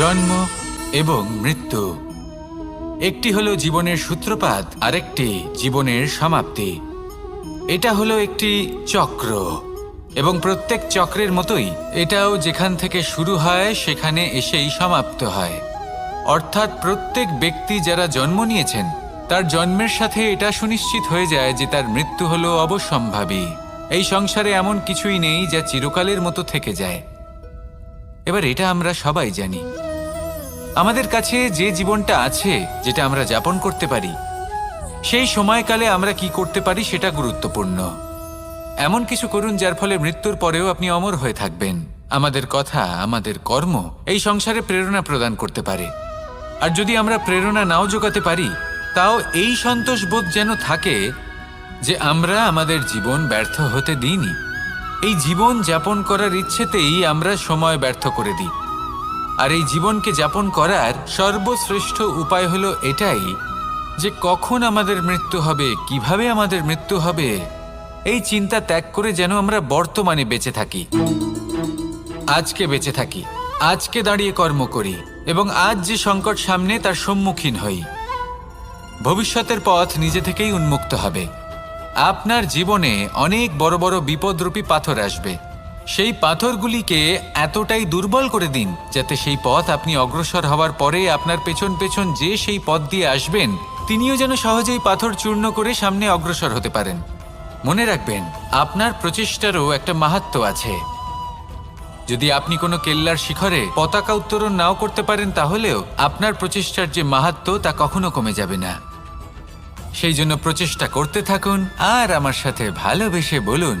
জন্ম এবং মৃত্যু। একটি হলো জীবনের সূত্রপাত, আরেকটি জীবনের সমাপ্তি। এটা হলো একটি চক্র, এবং প্রত্যেক চক্রের মতোই এটাও যেখান থেকে শুরু হয়, সেখানে এসেই সমাপ্ত হয়। অর্থাৎ প্রত্যেক ব্যক্তি যারা জন্ম নিয়েছেন, তার জন্মের সাথে এটা সুনিশ্চিত হয়ে যায় যে তার মৃত্যু হলো অবশ্যম্ভাবী এই সংসারে এমন কিছুই নেই যা চিরকালের মতো থেকে যায়। এবার এটা আমরা সবাই জানি। আমাদের কাছে যে জীবনটা আছে, যেটা আমরা যাপন করতে পারি, সেই সময়কালে আমরা কি করতে পারি সেটা গুরুত্বপূর্ণ। এমন কিছু করুন যার ফলে মৃত্যুর পরেও আপনি অমর হয়ে থাকবেন। আমাদের কথা, আমাদের কর্ম এই সংসারে প্রেরণা প্রদান করতে পারে। আর যদি আমরা প্রেরণা নাও জোগাতে পারি, তাও এই সন্তোষবোধ যেন থাকে যে আমরা আমাদের জীবন ব্যর্থ হতে দিইনি। এই জীবন যাপন করার ইচ্ছেতেই আমরা সময় ব্যর্থ করে দিই। আর এই জীবনকে যাপন করার সর্বশ্রেষ্ঠ উপায় হলো এটাই যে কখন আমাদের মৃত্যু হবে, কীভাবে আমাদের মৃত্যু হবে, এই চিন্তা ত্যাগ করে যেন আমরা বর্তমানে বেঁচে থাকি। আজকে বেঁচে থাকি, আজকে দাঁড়িয়ে কর্ম করি এবং আজ যে সংকট সামনে তার সম্মুখীন হই। ভবিষ্যতের পথ নিজে থেকেই উন্মুক্ত হবে। আপনার জীবনে অনেক বড় বড় বিপদরূপী পাথর আসবে। সেই পাথরগুলিকে এতটাই দুর্বল করে দিন যাতে সেই পথ আপনি অগ্রসর হওয়ার পরে আপনার পেছন পেছন যে সেই পথ দিয়ে আসবেন, তিনিও যেন সহজেই পাথর চূর্ণ করে সামনে অগ্রসর হতে পারেন। মনে রাখবেন, আপনার প্রচেষ্টারও একটা মাহাত্ম আছে। যদি আপনি কোনো কেল্লার শিখরে পতাকা উত্তোলন নাও করতে পারেন তাহলেও আপনার প্রচেষ্টার যে মাহাত্ম তা কখনো কমে যাবে না। সেই জন্য প্রচেষ্টা করতে থাকুন আর আমার সাথে ভালোবেসে বলুন